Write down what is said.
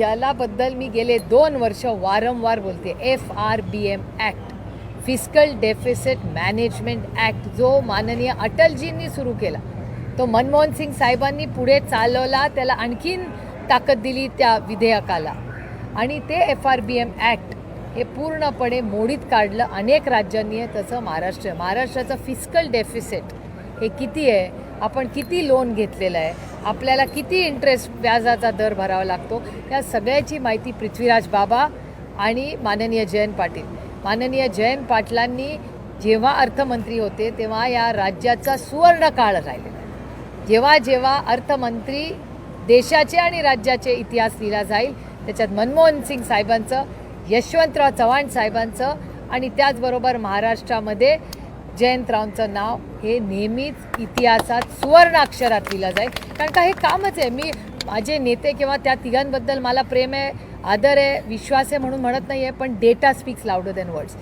ज्यालाबद्दल मी गेले दोन वर्ष वारंवार बोलते. F R B M act fiscal deficit management act जो माननीय अटलजींनी सुरू केला. तो मनमोहन सिंग साहेबांनी पुढे चालवला त्याला आणखीन ताकद दिली त्या विधेयकाला. आणि ते F R B M act हे पूर्णपणे मोडीत काढलं अनेक राज्यांनी आहे तसं महाराष्ट्र. महाराष्ट्राचं फिस्कल डेफिसिट हे किती आहे? आपण किती लोन घेतलेलं आहे? आपल्याला किती इंटरेस्ट व्याजाचा दर भरावा लागतो या सगळ्याची माहिती पृथ्वीराज बाबा आणि माननीय जयंत पाटील. माननीय जयंत पाटलांनी जेव्हा अर्थमंत्री होते तेव्हा या राज्याचा सुवर्ण काळ राहिलेला. जेव्हा जेव्हा अर्थमंत्री देशाचे आणि राज्याचे इतिहास लिहिला जाईल त्याच्यात मनमोहन सिंग साहेबांचं यशवंतराव चव्हाण साहेबांचं आणि त्याचबरोबर महाराष्ट्रामध्ये जयंतरावांचं नाव हे नेहमीच इतिहासात सुवर्ण अक्षरात लिहिलं जाईल. कारण का हे कामच आहे. मी माझे नेते किंवा त्या तिघांबद्दल मला प्रेम आहे आदर आहे विश्वास आहे म्हणून म्हणत नाही आहे पण data speaks louder than words